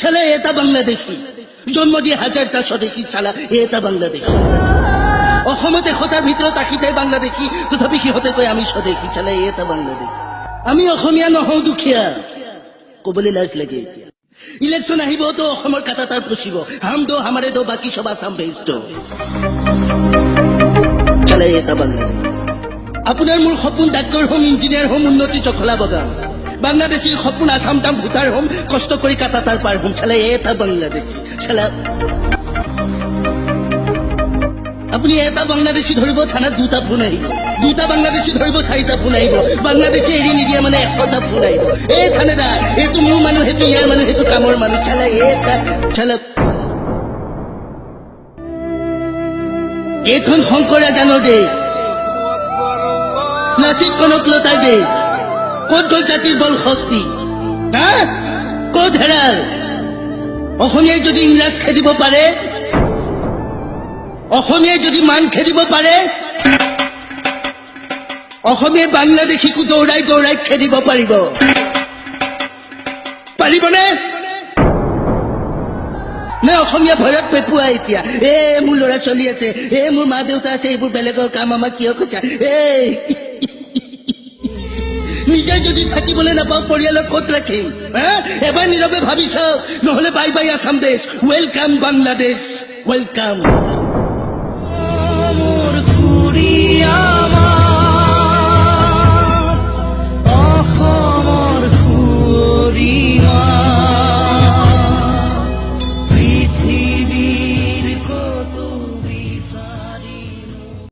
শালা এটা বাংলাদেশী। জন্ম দিয়ে হাজাৰটা স্বদেশী চালা এটা বাংলাদেশী। অসমত এশটাৰ ভিতৰত আশীটাই বাংলাদেশী, তথাপি সিহঁতে কয় আমি স্বদেশী চালা এটা বাংলাদেশী। আমি অসমীয়া নহওঁ দুখীয়া। কবলৈ লাজ লাগে। এতিয়া ইলেকশ্যন আহিবতো অসমৰ কাটা তাৰ পুচিব। হাম দো, হামাৰে দো, বাকী সব আসাম ভেজ দো চালে এটা বাংলাদেশ। আপোনাৰ মোৰ সপোন ডাক্তৰ হ'ম, ইঞ্জিনিয়াৰ হ'ম, উন্নতি চখলা বগাম বাংলাদেশীৰ সপোন আসাম দাম ভূটাৰ হ'ম, কষ্ট কৰি কাটা তাৰ পাৰ হ'ম চালে এটা বাংলাদেশী চালা আপুনি এটা বাংলাদেশী ধৰিব, থানাত দুটা ফোন আহিব। দুটা বাংলাদেশী ধৰিব, চাৰিটা ফোন আহিব। বাংলাদেশী এৰি নিদিয়া মানে এশটা ফোন আহিব। এই থানেদাৰ, এইটো মোৰ মানুহ, সেইটো ইয়াৰ মানুহ, সেইটো কামৰ মানুহ চালে এটা চালে এইখন শংকৰা জানৰ দেশ লাচিত কনকলতাৰ দেশ। ক'ত জাতিৰ বল শক্তি? হা ক'ত হেৰাল অসমীয়াই যদি ইংৰাজ খেদিব পাৰে অসমীয়াই যদি মান খেদিব পাৰে অসমীয়াই বাংলাদেশীকো দৌৰাই দৌৰাই খেদিব পাৰিব। পাৰিবনে? নে অসমীয়া ভয়ত পেপুৱা এতিয়া? এ, মোৰ ল'ৰা ছোৱালী আছে, এ, মোৰ মা দেউতা আছে, এইবোৰ বেলেগৰ কাম আমাক কিয় কৈছা এই নিজে যদি থাকি থাকিবলৈ নাপাওঁ পৰিয়ালক ক'ত ৰাখিম? এবাৰ নীৰৱে ভাবি চাওক নহ'লে বাই বাই আছাম দেশ। Welcome Bangladesh welcome